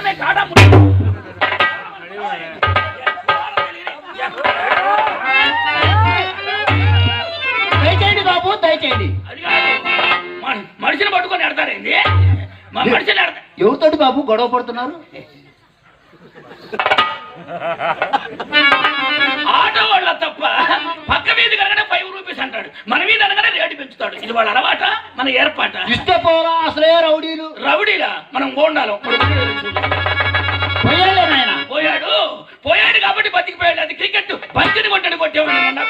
మేము కాటా దయచేయండి బాబు దయచేయండి. మనిషిని పట్టుకొని ఎడతారేంది మా మనిషిని ఎడతా ఎవరితోటి బాబు గొడవ పడుతున్నారు? వాళ్ళ తప్ప పక్క వీధి కనుక ఫైవ్ రూపీస్ అంటాడు. మన వీధి అనగానే రేటు పెంచుతాడు. ఇది వాళ్ళ అలవాట మన ఏర్పాట. పోరా అసలే రౌడీలు. రౌడీలా? మనం గోండాలం పోయాడు. పోయాడు కాబట్టి బతికిపోయాడు. అది క్రికెట్. బంతిని కొట్టాడు కొట్టేవాడు.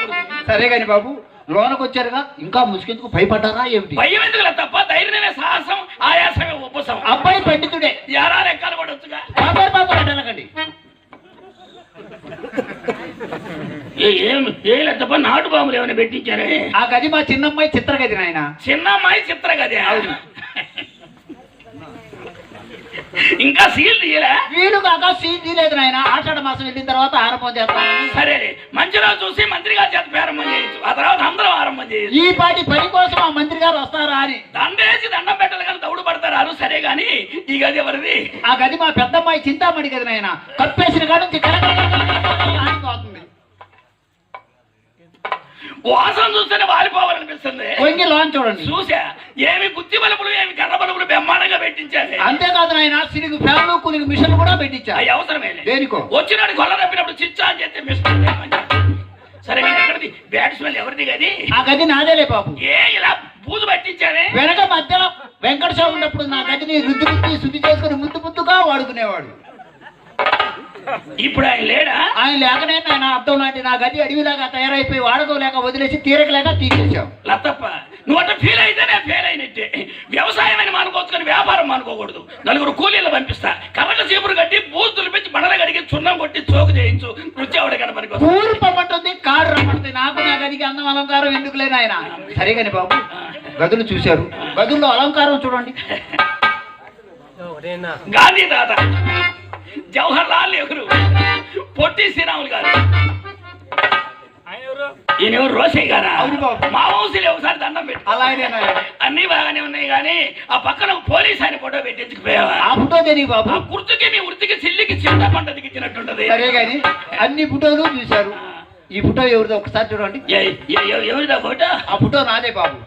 సరే కాని బాబు లోనకు వచ్చారుగా ఇంకా ముసుకెందుకు భయపడ్డారా ఏమిటి? భయం ఎందుకులే తప్ప? ధైర్యమే సాహసం ఆయాసమే ఉపశమం అబ్బాయి పండితుడే. యారా లెక్కలు పడొచ్చుగా బాబాయ్ బాబు అడగండి ఏ- ఏం ఏలే తప్ప నాటు బాంబులు ఏమైనా పెట్టించారే? ఆ గది మా చిన్నమ్మాయి చిత్రగది నాయన. చిన్న అమ్మాయి చిత్ర కదే ఇంకా సీల్ తీయలే? వీడు కాక సీట్ తీయలేదు నాయన. ఆషాఢ మాసం వెళ్ళిన తర్వాత ఆరంభం చేస్తాను. సరే మంచిగా చూసి మంత్రి గారి చేత ప్రారంభం చేయొచ్చు ఆ తర్వాత అందరం ఆరంభం చేయొచ్చు ఈ పాటి పని కోసం ఆ మంత్రి గారు వస్తారా అని. దండేసి దండం పెట్టాలి కానీ దౌడు పడతారు. సరే గాని ఈ గది ఎవరిది? ఆ గది మా పెద్దమ్మాయి చింతామణి గది నాయన. కప్పేసిన కాడ నుంచి ఆడిపోతుంది వాసన చూస్తేనే వారిపోవాలనిపిస్తుంది కొంగి లోన్ చూడండి. చూసా? ఏమి గుత్తి బలుపులు ఏమి కర్ర బలుపులు బ్రహ్మాండంగా పెట్టించాలి. అంతేకాదు నాయన సిరుగు ఫ్యాన్లు కూలింగ్ మిషన్ కూడా పెట్టించా. అవి అవసరమే దేనికో. వచ్చినాడు కొల్ల తప్పినప్పుడు చిచ్చా అని చెప్తే చెప్పాలి. సరే నేను ఎక్కడిది బ్యాట్ స్మెల్ ఎవరిది గది? ఆ గది నాదేలే బాబు. ఏ ఇలా బూజు పట్టించానే వెనక మధ్యలో వెంకట స్వామి ఉన్నప్పుడు నా గదిని రుద్దు రుద్ది శుద్ధి చేసుకుని ముద్దు ముద్దుగా వాడుకునేవాడు. ఇప్పుడు ఆయన లేడా? ఆయన లేకనే ఆయన అర్థం లాంటి నా గది అడవిలాగా తయారైపోయి వాడుకోలేక వదిలేసి తీరకలేక తీసేసాం లతప్ప ఫీల్ అయితే నేను ఫెయిల్ అయినట్టే. వ్యవసాయం అని మానుకోవచ్చు కానీ వ్యాపారం మానుకోకూడదు. నలుగురు కూలీలు పంపిస్తా. కర్రక చీపురు కట్టి బూతులు పెంచి బండలు కడిగి చున్నం కొట్టి చోకు చేయించు. రుచి ఆవిడ కనపనికి ఊరు పమ్మంటుంది కాడు రమ్మంటుంది. నాకు నా గదికి అందం అలంకారం ఎందుకు లేని ఆయన సరే కాని బాబు గదులు చూశారు. గదుల్లో అలంకారం చూడండి. గాంధీ తాత జవహర్ లాల్ నెహ్రూ పొట్టి శ్రీరాములు గారు. ఈయన ఎవరు? రోషయ్య గారా. మా వంశీలు ఒకసారి దండం పెట్టు. అలాగే అన్ని బాగానే ఉన్నాయి కానీ ఆ పక్కన పోలీస్ ఆయన ఫోటో పెట్టించుకుపోయావా? ఆ ఫోటో తెలియ బాబు? ఆ గుర్తుకి మీ వృత్తికి సిల్లికి చింత పంట దిగించినట్టుంటది. సరే గాని అన్ని ఫోటోలు చూశారు. ఈ ఫోటో ఎవరిదో ఒకసారి చూడండి. ఎవరిదా ఫోటో? ఆ ఫోటో నాదే బాబు.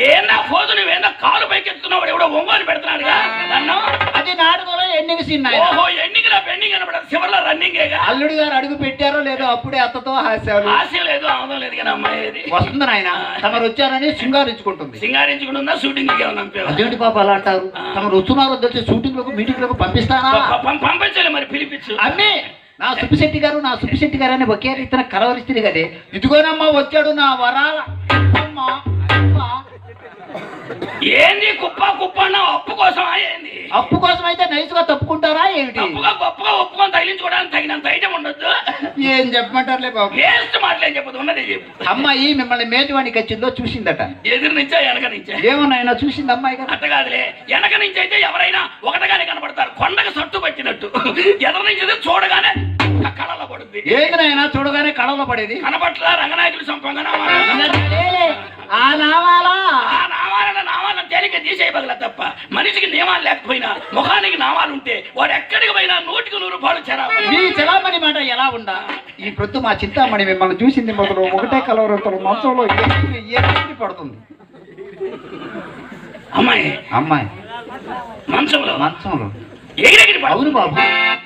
ఏనా నువ్వేనా కాలు పైకెత్తుకున్నావు ఎవడో ఒంగోలు పెడుతున్నాడుగా నన్ను అది నాటకంలో ఎన్నిక సీన్ ఆయన ఓహో ఎన్నికల పెండింగ్ కనబడదు చివరిలో రన్నింగేగా అల్లుడు గారు అడుగు పెట్టారో లేదో అప్పుడే అత్తతో హాస్యాలు. ఆశ లేదు ఆమదం లేదు కానీ అమ్మాయి అది వస్తుంది నాయన. తమరు వచ్చారని సింగారించుకుంటుందా. షూటింగ్ ఏమన్నా పంపావా? అదేంటి పాప అలా అంటారు? తమరు వస్తున్నారో తెలిసి షూటింగ్లకు మీటింగ్లకు పంపిస్తానా పంపించాలి మరి పిలిపించు. అమ్మే నా సుబ్బిశెట్టి గారు నా సుబ్బిశెట్టి గారు అని ఒకే రీతిన కలవరిస్తుంది కదే. ఇదిగోనమ్మా వచ్చాడు నా వరాల. అమ్మ. ఏంది కుప్ప కుప్ప అప్పు కోసం ఏంది? అప్పు కోసం అయితే నైస్గా తప్పుకుంటారా ఏమిటి గొప్పగా ఒప్పుకొని తగిలించుకోవడానికి తగినంత ఐటమ్ ఉండొద్దు. ఏం చెప్పమంటారులే బాబు? వేస్ట్ మాటలేం చెప్పదు ఉన్నదే చెప్పు. అమ్మాయి మిమ్మల్ని మేటివాణి కచ్చిందో చూసిందట. ఎదురు నుంచా వెనక నుంచా. ఏమన్నాయినా చూసింది అమ్మాయి అట్ట కాదులే. వెనక నుంచి అయితే ఎవరైనా ఒకటిగానే కనపడతారు. కొండకు సట్టు పట్టినట్టు. ఎదురు నుంచి చూడగానే కళలో పడుద్ది. ఏంది నాయనా చూడగానే కళలో పడేది? కనపట్ల రంగనాయకులు సంపంగా ఆ నావాలా? ఆ నామాలన్న నామాలను తేలిక తీసేయబగల తప్ప మనిషికి నియమాలు లేకపోయినా ముఖానికి నామాలు ఉంటే వాడు ఎక్కడికి పోయినా నూటికి నూరు రూపాయలు చెరా మీ చలామణి మాట ఎలా ఉందా ఈ ప్రొద్దు మా చింతామణి మిమ్మల్ని చూసింది మొదలు ఒకటే కలవరంతలు మంచంలో ఎగిరి పడుతుంది? అమ్మాయి. అమ్మాయి. మంచంలో. మంచంలో. ఎగిరెగిరి. అవును బాబు.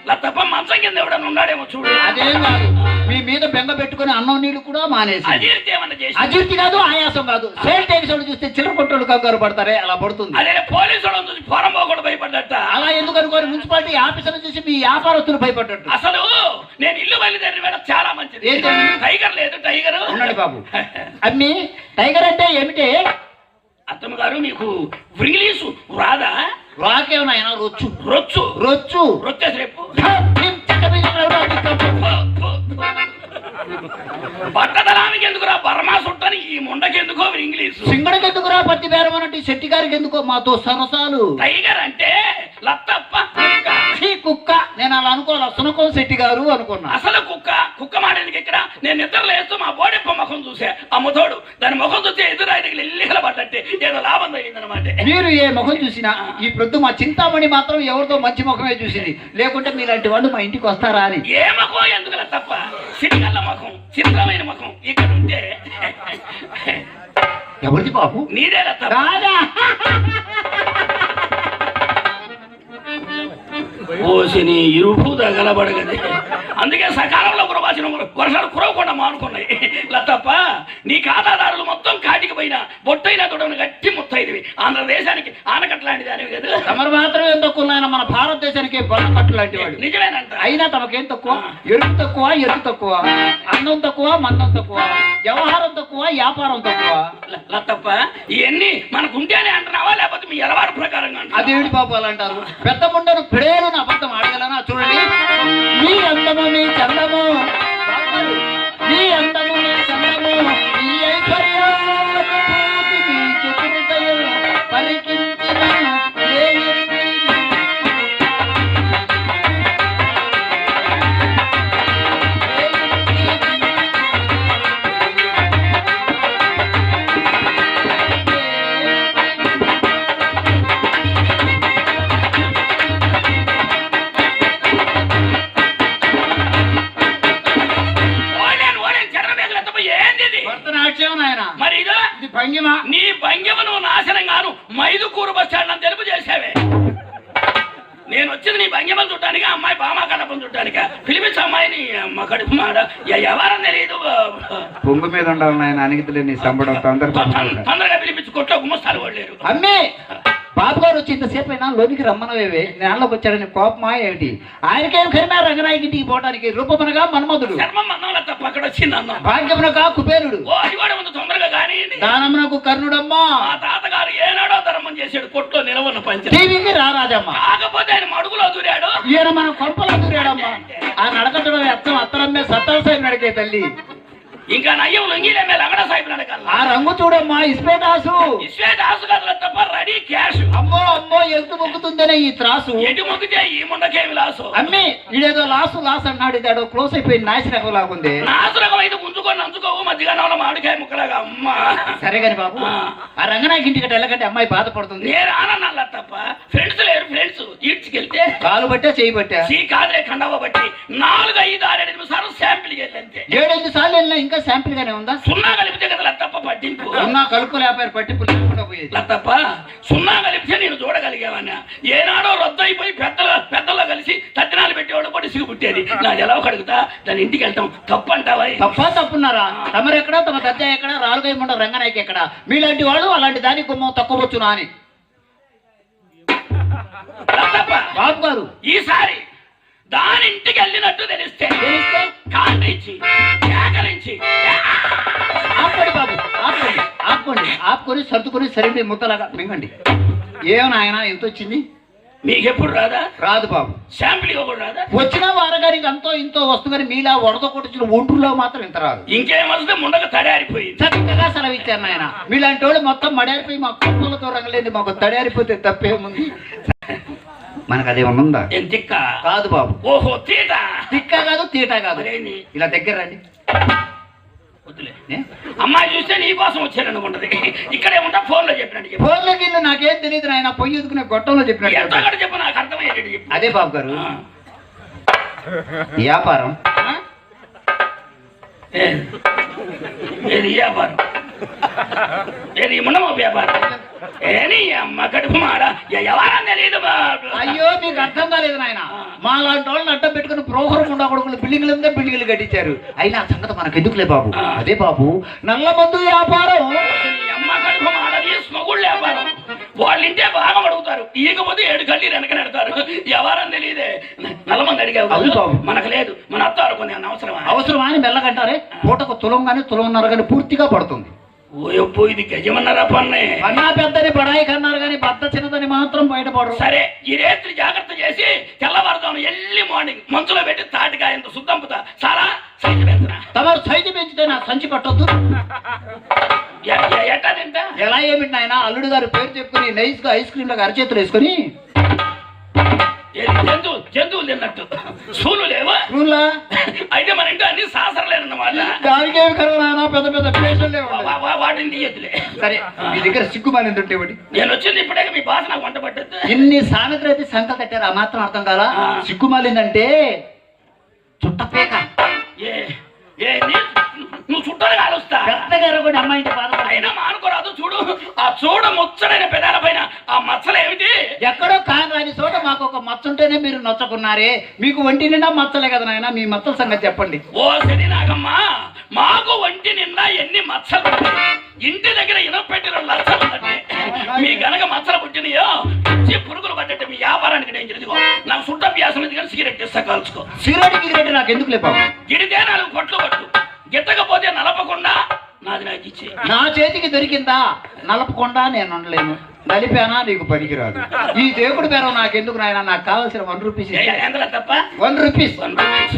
ఇలా తప్ప మంచం కింద ఎవడన్నా ఉన్నాడేమో చూడు. అదేం కాదు. మీ మీద బెంగ పెట్టుకుని అన్నం నీళ్ళు కూడా మానేసి. అజీర్తి ఏమన్నా చేసి అజీర్తి కాదు ఆయాసం కాదు. సేల్ టైమ్స్ చూస్తే చిల్లర కొట్టోళ్ళు కంగారు పడతారే అలా పడుతుంది. అదే పోలీసు వాళ్ళని చూసి పోరం పోకుండా భయపడ్డట అలా ఎందుకు అనుకోని మున్సిపాలిటీ ఆఫీసర్ చూసి మీ వ్యాపారస్తులు భయపడ్డట్టు. అసలు నేను ఇల్లు బయలుదేరిన వేళ చాలా మంచిది? టైగర్ లేదు టైగర్. ఉండండి బాబు. అమ్మి టైగర్ అంటే ఏమిటి? అత్తమ్మ గారు మీకు ఇంగ్లీషు రాదా? రాకేమన్నా రొచ్చు? రొచ్చు. రొచ్చు. రొచ్చేసి రేపు. పట్టదలానికి ఎందుకురా బర్మా సుట్టని? ఈ ముండకి ఎందుకో ఇంగ్లీష్? సింగడికి ఎందుకురా పత్తి బేరం అన్నట్టు శెట్టి గారికి ఎందుకో మాతో సరసాలు. టైగర్ అంటే లత్తప్ప కుక్క. ఈ కుక్క. నేను అలా అనుకోవాలి? సునకం శెట్టి గారు అనుకున్నా. అసలు కుక్క కుక్క మాడేందుకు ఇక్కడ నేను నిద్ర లేస్తూ మా బోడెప్ప ముఖం చూసా అమ్మతోడు దాని ముఖం చూస్తే ఎదురు ఆయనకి ఎల్లిగల పడ్డట్టే. ఏదో లాభం తగిలిందనమాట మీరు ఏ ముఖం చూసినా ఈ ప్రొద్దు మా చింతామణి మాత్రం ఎవరితో మంచి ముఖమే చూసింది. లేకుంటే మీలాంటి వాళ్ళు మా ఇంటికి వస్తారా అని. ఏ ముఖం ఎందుకు తప్ప సిరిగల్ల ముఖం చిత్రమైన ముఖం ఇక్కడ ఉంటే. ఎవరిది బాబు? నీదే తప్ప ఓసిని ఇరుపు తగలబడగది. అందుకే సకాలంలో కురవాసిన వర్షాలు కురవకుండా మానుకున్నాయి. లతప్ప నీ ఖాతాదారులు మొత్తం కాటికి పోయిన బొట్టైన తొడవని గట్టి ముత్తైదివి. ఆంధ్రదేశానికి ఆనకట్ట లాంటిది అనేవి కదా. తమరు మాత్రం ఏం తక్కువ మన భారతదేశానికి బొల్లకట్టు లాంటి వాడు నిజమేనంట అయినా తమకేం తక్కువ? ఎరుపు తక్కువ ఎరుపు తక్కువ? అన్నం తక్కువ మందం తక్కువ? వ్యవహారం తక్కువ వ్యాపారం తక్కువ? లతప్ప ఇవన్నీ మనకు ఉంటేనే అంటున్నావా? లేకపోతే మీ అలవాటు ప్రకారంగా? అదేమిటి పాపాలు అంటారు? పెద్ద ముండను పిడేలను అబద్ధం ఆడగలనా? చూడండి. మీ అందము మీ చందము బాగున్నారు. మీ అందము మీ చందము ఎవరని తెలియదు పొంగు మీద ఉండాలి నాయన అనిగితలే నీ సంబడం తొందర తొం- తొందరగా పిలిపించి కొట్లో గుమ్మస్తాలు కొడలేరు అమ్మే! బాబు గారు వచ్చి ఇంతసేపు అయినా లోనికి రమ్మనవేవే నేలలోకి వచ్చాడని కోపమా ఏమిటి? ఆయనకేం కరిమా రంగనాయకి ఇంటికి పోవడానికి రూపమునగా మన్మధుడు. చర్మం అన్నం తప్ప అక్కడ వచ్చింది అన్నం భాగ్యమునగా కుబేరుడు. తొందరగా దానమునకు కర్ణుడమ్మా. మా తాతగారు ఏనాడో ధర్మం చేశాడు కొట్లో నిలవన్న పంచ. టీవీకి రారాజమ్మ కాకపోతే ఆయన మడుగులో దూరాడు. ఈయన మన కొంపలో దూరాడమ్మా. ఆ నడకటడం ఎత్తం అత్తలమ్మే సత్తాల సైడ్ నడికే తల్లి. ఇంకా నయ్యం లొంగిలే అగడ సాయిబు నడకల్లా ఆ రంగు చూడమ్మా ఇస్పేటాసు ఇస్వేట్ ఆసు కదల తప్ప రెడీ క్యాష్. అమ్మో అమ్మో ఎంత మొక్కుతుందనే ఈ త్రాసు. ఎటు మొక్కితే ఈ ముండకేమి లాసు? అమ్మి ఇదేదో లాసు లాస్ అన్నాడు ఇదాడో క్లోజ్ అయిపోయి నాశనకం లాగుంది. నాసురకం అయితే ఉంచుకొని నంచుకోవు మధ్యగానంలో మామిడికాయ ముక్కలాగా అమ్మ. సరే గాని బాబు ఆ. రంగనాయకి ఇంటికి వెళ్ళకంటే అమ్మాయి బాధపడుతుంది. నేను ఆనన్నాళ్ళ తప్ప ఫ్రెండ్స్ లేరు ఫ్రెండ్స్ ఈడ్చుకెళ్తే? కాలు బట్టే చేయి బట్టా సీ కాదులే కండవ బట్టి నాలుగు ఐదు ఆరు ఎనిమిది సార్లు శాంపిల్ వెళ్ళంతే ఏడెనిమిది సార్లు వెళ్ళినా ఇంకా శాంపిల్ గానే ఉందా? సున్నా కలిపితే కదా లత్తప్ప పట్టింపు. ఉన్నా కలుపు లేపారు పట్టింపు లేకుండా పోయేది. లత్తప్ప సున్నా కలిపితే నేను చూడగలిగావన్నా ఏనాడో రద్దు అయిపోయి పెద్దల పెద్దల్లో కలిసి తద్దినాలు పెట్టేవాడు పడి సిగ్గు పుట్టేది. నా ఎలా కడుగుతా? దాని ఇంటికి వెళ్తాం. తప్పు అంటావా తప్ప తప్పున్నారా? తమరు ఎక్కడ? తమ దద్ద ఎక్కడ? రాలుగై ముండ రంగనాయకి ఎక్కడ? మీలాంటి వాళ్ళు అలాంటి దాని గుమ్మం తక్కువచ్చునా అని. బాబు గారు. ఈసారి దాని ఇంటికి వెళ్ళినట్టు తెలిస్తే కాండించి కేకలించి ఆపండి బాబు ఆపండి ఆపుకోండి ఆపుకొని సర్దుకొని సరైన ముద్దలాగా మింగండి. ఏమో నాయన ఎంత వచ్చింది? మీకెప్పుడు రాదా? రాదు బాబు. శాంపిల్ కూడా రాదా? వచ్చిన వారగారికి అంతో ఇంతో వస్తుందని మీలా వడద కొట్టించిన ఒంటులో మాత్రం ఇంత రాదు. ఇంకేం వస్తే ముండక తడారిపోయింది చక్కగా సెలవిచ్చారు నాయన. మీలాంటి వాళ్ళు మొత్తం మడారిపోయి మా కుప్పలతో రంగలేండి మాకు తడారిపోతే తప్పేముంది? మనకు అది ఉందా ఎంతిక్క కాదు బాబు. ఓహో తీట? తిక్క కాదు తీట కాదు. ఇలా దగ్గర రండి ఏ? అమ్మాయి చూస్తే నీ కోసం వచ్చాననుకుంటది ఇక్కడే ఉంటా ఫోన్లో చెప్పినట్టు చెప్పు. ఫోన్లో గిల్లు నాకేం తెలియదు నాయన పొయ్యి ఎదుకునే గొట్టంలో చెప్పినట్టు చెప్పు. నాకు అర్థమయ్యేటట్టు చెప్పు. అదే బాబు గారు. వ్యాపారం? వ్యాపారం? ఏది ఉండమో వ్యాపారం? ఏని అమ్మ కడుపు మాడ? ఎవరని తెలియదు బా- అయ్యో మీకు అర్థం కాలేదు నాయన. మా లాంటి వాళ్ళని అడ్డం పెట్టుకుని ప్రోగ్రామ్ ఉండా కొడుకులు బిల్డింగ్ల మీద బిల్డింగ్లు కట్టించారు. అయినా ఆ సంగతి మనకు ఎందుకులే బాబు. అదే బాబు నల్ల మందు వ్యాపారం. స్మగుళ్ళు వ్యాపారం. వాళ్ళ ఇంటే బాగా అడుగుతారు. ఈకపోతే ఏడు కళ్ళీ వెనక నెడతారు. ఎవరని తెలియదే నల్లమంది అడిగావు. మనకు లేదు. మన అత్త అనుకునే అవసరమా అవసరమా అని మెల్లగంటారే? పూటకు తులం కానీ తులంన్నర కానీ పూర్తిగా పడుతుంది. ఓయబ్బో ఇది గజమన్నారా పన్నే? అన్నా పెద్దని బడాయి కన్నారు కానీ భర్త చిన్నదని మాత్రం బయటపడరు. సరే ఈ రేత్రి జాగ్రత్త చేసి తెల్లవారుదాం ఎల్లి మార్నింగ్ మంచులో పెట్టి తాటికాయంత శుద్ధంపుతా చాలా సైజు పెంచరా. తమరు సైజు పెంచితే నా సంచి పట్టొద్దు. ఎట్టా తింటా? ఎలా ఏమిటి నాయన? అల్లుడు గారు పేరు చెప్పుకుని నైస్గా ఐస్ క్రీమ్ లాగా అరచేతులు వేసుకొని జంతువు జంతువులు తిన్నట్టు. సూలు లేవా? అయితే మన ఇంట్లో అన్ని సాసరలేనన్నమాట. దానికేమి కరవ నాయన? పెద్ద పెద్ద వాటిని తీయద్దులే సరే మీ దగ్గర సిగ్గుమాలి ఉంటే ఒకటి నేను వచ్చింది ఇప్పుడే మీ బాధ నాకు వంట పట్టద్దు ఇన్ని సామెతలు అయితే సంకలు కట్టారు ఆ మాత్రం అర్థం కాలా. సిగ్గుమాలిందంటే చుట్టపేక ఏ ఏ నువ్వు చుట్టాలు కాలుస్తా. పెద్దగా కూడా అమ్మాయి అయినా మానుకోరాదు చూడు. ఆ చూడ ముచ్చడైన పెదాల పైన ఆ మచ్చలు ఏమిటి? ఎక్కడో కాని చోట మాకు ఒక మచ్చ ఉంటేనే మీరు నొచ్చకున్నారే. మీకు ఒంటి నిండా మచ్చలే కదా నాయన మీ మచ్చల సంగతి చెప్పండి. ఓ శని నాగమ్మ. మాకు ఒంటి నిండా ఎన్ని మచ్చలు. ఇంటి దగ్గర ఇనపెట్టిన లచ్చలు మీ గనక మచ్చలు పుట్టినయో పిచ్చి పురుగులు పడ్డట్టు మీ వ్యాపారానికి నేను ఇదిగో నాకు సుట్ట అభ్యాసం ఇది కానీ సిగరెట్ ఇస్తా కాల్చుకో. సిగరెట్ గిగరెట్ నాకు ఎందుకు లేపావు? గిడితే నాలుగు పొట్లు పట్టు. గిట్టకపోతే నలపకుండా నాది నాకు ఇచ్చే. నా చేతికి దొరికిందా? నలపకుండా నేను ఉండలేను నలిపానా నీకు పనికిరాదు. ఈ దేవుడి పేరు నాకెందుకు నాయన? నాకు కావాల్సిన వన్ రూపీస్ తప్ప? One rupees. One rupees.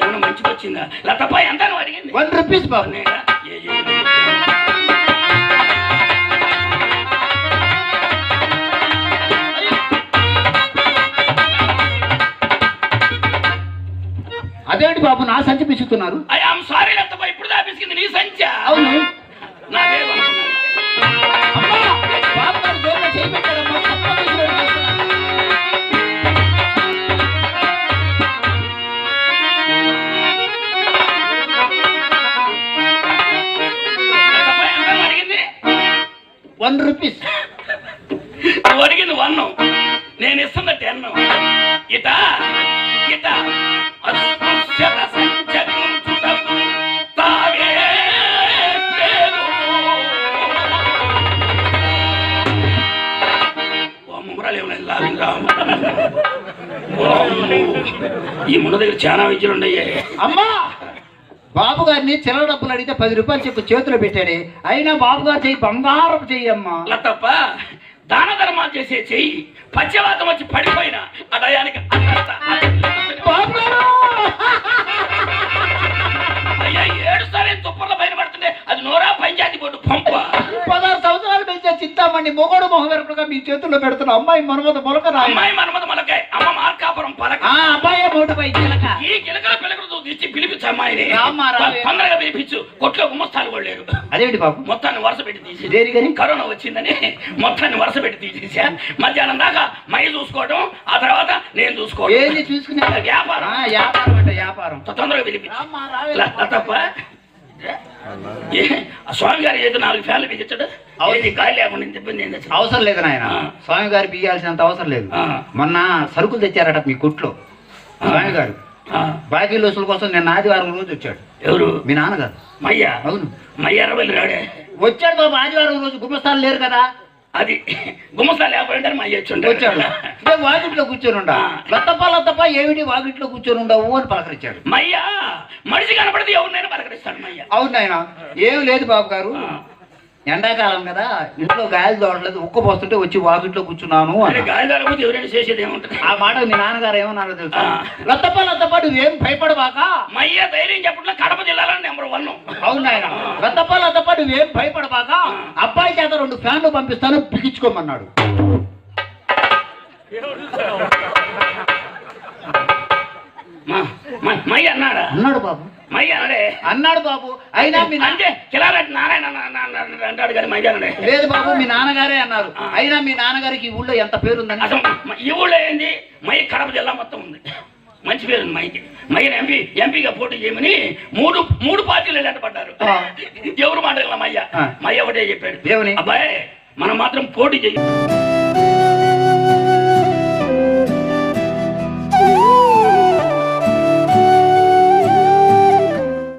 ఏమైనా మంచిగా వచ్చిందా లతప్ప ఎంత నువ్వు అడిగింది. వన్ రూపీస్ బాబు. నేనా? అదేంటి బాబు నా సంచి పిసుకుతున్నారు? ఐ ఆమ్ సారీ లతప్ప ఇప్పుడు దాపించింది నీ సంచా? అవును. ఈ మున్న దగ్గర చాలా విద్యలు ఉన్నాయి అమ్మా! బాబు గారిని చిల్లర డబ్బులు అడిగితే పది రూపాయలు చెప్పు చేతిలో పెట్టాడే. అయినా బాబు గారు చెయ్యి బంగారం చెయ్యి అమ్మా. అలా తప్ప దాన ధర్మాలు చేసే చెయ్యి పశ్చవాతం వచ్చి పడిపోయిన ఆ గారు! అయ్యా ఏడుస్తానే తుప్పర్ల పైన పడుతుంటే అది నోరా పంచాయతీ బోర్డు పంప. పదహారు సంవత్సరాలు పెంచే చింతామణి మొగోడు మొహం వెరపడుగా మీ చేతుల్లో పెడుతున్న అమ్మాయి మనమత మొలక అమ్మాయి మనమద మలకాయ అమ్మ మార్కాపురం పలక. ఆ అబ్బాయి మూడుపై చిలక. ఈ గిలకల పిలకలతో తెచ్చి పిలిపించు అమ్మాయిని. తొందరగా పిలిపించు. కొట్లో గుమ్మస్తాలు కూడా లేరు అదేంటి బాబు? మొత్తాన్ని వరుస పెట్టి తీసి దేనికని కరోనా వచ్చిందని మొత్తాన్ని వరుస పెట్టి తీసేసా. మధ్యాహ్నం దాకా మై చూసుకోవడం ఆ తర్వాత నేను చూసుకోవడం చూసుకునే వ్యాపారం. ఆ, వ్యాపారం అంటే వ్యాపారం. తొందరగా పిలిపించు. రామ్మా, స్వామి గారు ఏదో నాలుగు ఫ్యాన్లు బిగించడు. అవును. గాలి లేకుండా ఇంత ఇబ్బంది ఏంది? అసలు? అవసరం లేదు నాయన. స్వామి గారు బియ్యాల్సినంత అవసరం లేదు. మొన్న సరుకులు తెచ్చారట మీ కొట్లో. స్వామి గారు ఆ, బాకీ లోసుల కోసం నిన్న ఆదివారం రోజు వచ్చాడు. ఎవరు? మీ నాన్నగారు. మయ్య? అవును. మయ్య అరవై రాడే. వచ్చాడు బాబు ఆదివారం రోజు గుమ్మస్తాలు లేరు కదా. అది గుమ్మస్తా లేకపోతే మయ్య వచ్చి వచ్చాడు. వాకిట్లో కూర్చొని ఉండా లత్తప్ప లత్తప్ప ఏమిటి వాకిట్లో కూర్చొని ఉండవు అని పలకరించాడు. మయ్య మనిషి కనపడితే ఎవరినైనా పలకరిస్తాడు మయ్య అవును నాయన ఏం లేదు బాబు గారు ఎండాకాలం కదా ఇంట్లో గాయాలు తోడలేదు ఉక్క పోస్తుంటే వచ్చి వాకిట్లో కూర్చున్నాను అని ఎవరైనా చేసేది ఏముంటుంది? ఆ మాట మీ నాన్నగారు ఏమన్నారో తెలుసా. లత్తప్ప లత్తప్ప నువ్వేం భయపడబాక? మయ్య ధైర్యం చెప్పట్లో కడప జిల్లాలో నెంబర్ వన్. అవును నాయన. లత్తప్ప లత్తప్ప నువ్వేం భయపడబాక? అబ్బాయి చేత రెండు ఫ్యాన్లు పంపిస్తాను బిగించుకోమన్నాడు. మా- మా- అన్నాడా? అన్నాడు బాబు. మయ్య అన్నాడే? అన్నాడు బాబు. అయినా మీ అంటే కిలారెడ్డి నారాయణ అంటాడు కానీ అన్నాడే. లేదు బాబు మీ నాన్నగారే అన్నారు. అయినా మీ నాన్నగారికి ఈ ఊళ్ళో ఎంత పేరుందని అసలు మ- ఈ ఊళ్ళో ఏంది? మై కడప జిల్లా మొత్తం ఉంది. మంచి పేరు మైకి మయ్యని ఎంపీ ఎంపీగా పోటీ చేయమని మూడు మూడు పార్టీలు వెళ్ళబడ్డారు. ఎవరు మాట మయ్య. మయ్య ఒకటే చెప్పాడు? అబ్బాయి మనం మాత్రం పోటీ చేయ